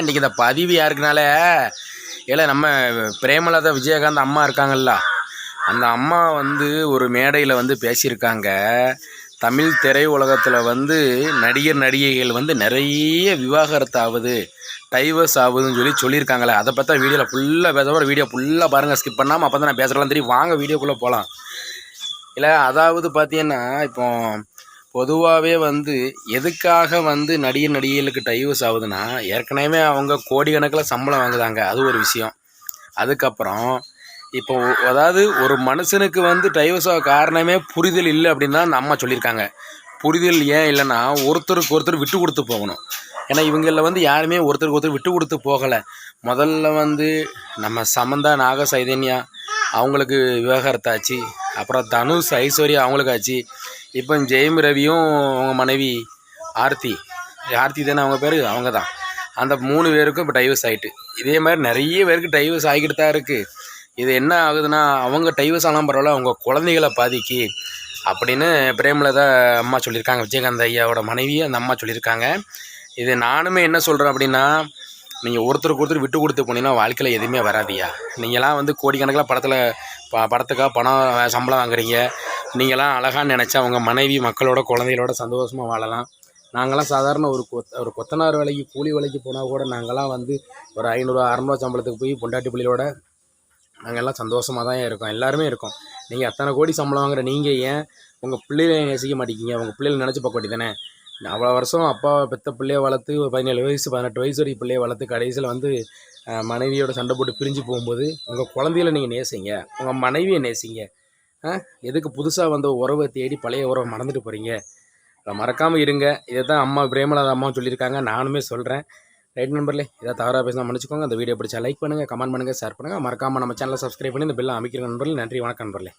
இன்றைக்கி இந்த பதிவு யாருக்குனால இல்லை நம்ம பிரேமலதா விஜயகாந்த் அம்மா இருக்காங்கல்ல அந்த அம்மா வந்து ஒரு மேடையில் வந்து பேசியிருக்காங்க. தமிழ் திரையுலகத்தில் வந்து நடிகர் நடிகைகள் வந்து நிறைய விவாகரத்து ஆகுது டைவர்ஸ் ஆகுதுன்னு சொல்லி சொல்லியிருக்காங்களே. அதை பார்த்தா வீடியோவில் ஃபுல்லாக பேச வீடியோ ஃபுல்லாக பாருங்கள் ஸ்கிப் பண்ணாமல் அப்போ தான் நான் பேசுகிறலாம் தெரியும். வாங்க வீடியோக்குள்ளே போகலாம் இல்லை அதாவது பார்த்தீங்கன்னா இப்போ பொதுவாகவே வந்து எதுக்காக வந்து நடிகர் நடிகைகளுக்கு டைவர்ஸ் ஆகுதுன்னா ஏற்கனவே அவங்க கோடிக்கணக்கில் சம்பளம் வாங்குதாங்க. அது ஒரு விஷயம். அதுக்கப்புறம் இப்போ அதாவது ஒரு மனுஷனுக்கு வந்து டைவர்ஸ் ஆக காரணமே புரிதல் இல்லை அப்படின்னு தான் அந்த அம்மா சொல்லியிருக்காங்க. புரிதல் ஏன் இல்லைன்னா ஒருத்தருக்கு ஒருத்தர் விட்டு கொடுத்து போகணும். ஏன்னா இவங்களில் வந்து யாருமே ஒருத்தருக்கு ஒருத்தர் விட்டு கொடுத்து போகலை. முதல்ல வந்து நம்ம சமந்தா நாக சைதன்யா அவங்களுக்கு விவகாரத்தாச்சு. அப்புறம் தனுஷ் ஐஸ்வர்யா அவங்களுக்கு ஆச்சு. இப்போ ஜெயம் ரவியும் அவங்க மனைவி ஆர்த்தி. ஆர்த்தி தானே அவங்க பேர்? அவங்க தான். அந்த மூணு பேருக்கும் இப்போ டைவர்ஸ் ஆகிட்டு இதே மாதிரி நிறைய பேருக்கு டைவர்ஸ் ஆகிக்கிட்டு தான் இருக்குது இது என்ன ஆகுதுன்னா அவங்க டைவர்ஸ் ஆனால் பரவாயில்ல அவங்க குழந்தைகளை பாதிக்கு அப்படின்னு பிரேமலதா அம்மா சொல்லியிருக்காங்க. விஜயகாந்த் ஐயாவோட மனைவி அந்த அம்மா சொல்லியிருக்காங்க. இது நானுமே என்ன சொல்கிறேன் அப்படின்னா நீங்கள் ஒருத்தருக்கு ஒருத்தர் விட்டு கொடுத்து போனீங்கன்னா வாழ்க்கையில் எதுவுமே வராதியா? நீங்களாம் வந்து கோடிக்கணக்கில் படத்தில் ப படத்துக்காக பணம் சம்பளம் வாங்குறீங்க. நீங்களாம் அழகான்னு நினச்சா உங்கள் மனைவி மக்களோட குழந்தைகளோட சந்தோஷமாக வாழலாம். நாங்களாம் சாதாரண ஒரு கொத் ஒரு கொத்தனார் வேலைக்கு கூலி வேலைக்கு போனால் கூட நாங்களாம் வந்து ஒரு ஐநூறு அறநூறுவா சம்பளத்துக்கு போய் பொண்டாட்டி பிள்ளையோட நாங்கள் எல்லாம் சந்தோஷமாக தான் இருக்கோம். எல்லாருமே இருக்கோம். நீங்கள் அத்தனை கோடி சம்பளம் வாங்குற நீங்கள் ஏன் உங்கள் பிள்ளைகளை நேசிக்க மாட்டேங்கிங்க உங்கள் பிள்ளைகளை நினச்சி பார்க்க வேண்டியதானே அவ்வளோ வருஷம் அப்பா பெத்த பிள்ளைய வளர்த்து ஒரு பதினேழு வயசு பதினெட்டு வயசு வரைக்கும் பிள்ளையை வளர்த்து கடைசியில் வந்து மனைவியோட சண்டை போட்டு பிரிஞ்சு போகும்போது உங்கள் குழந்தைகளை நீங்கள் நேசிங்க. உங்கள் மனைவியை நேசிங்க. ஆ? எதுக்கு புதுசாக வந்த உறவை தேடி பழைய உறவை மறந்துட்டு போகிறீங்க அதை மறக்காமல் இருங்க. இதை தான் அம்மா பிரேமலாத அம்மாவும் சொல்லியிருக்காங்க. நானுமே சொல்கிறேன் ரைட் நம்பர்லே இதை தவறாக பேசினா மன்னிச்சுக்கோங்க. அந்த வீடியோ பிடிச்சா லைக் பண்ணுங்கள் கமெண்ட் பண்ணுங்கள் ஷேர் பண்ணுங்கள் மறக்காமல் நம்ம சேனலை சப்ஸ்கிரைப் பண்ணி இந்த பெல்லை அமைக்கிற நண்பர்களே. நன்றி வணக்கம் நண்பர்களே.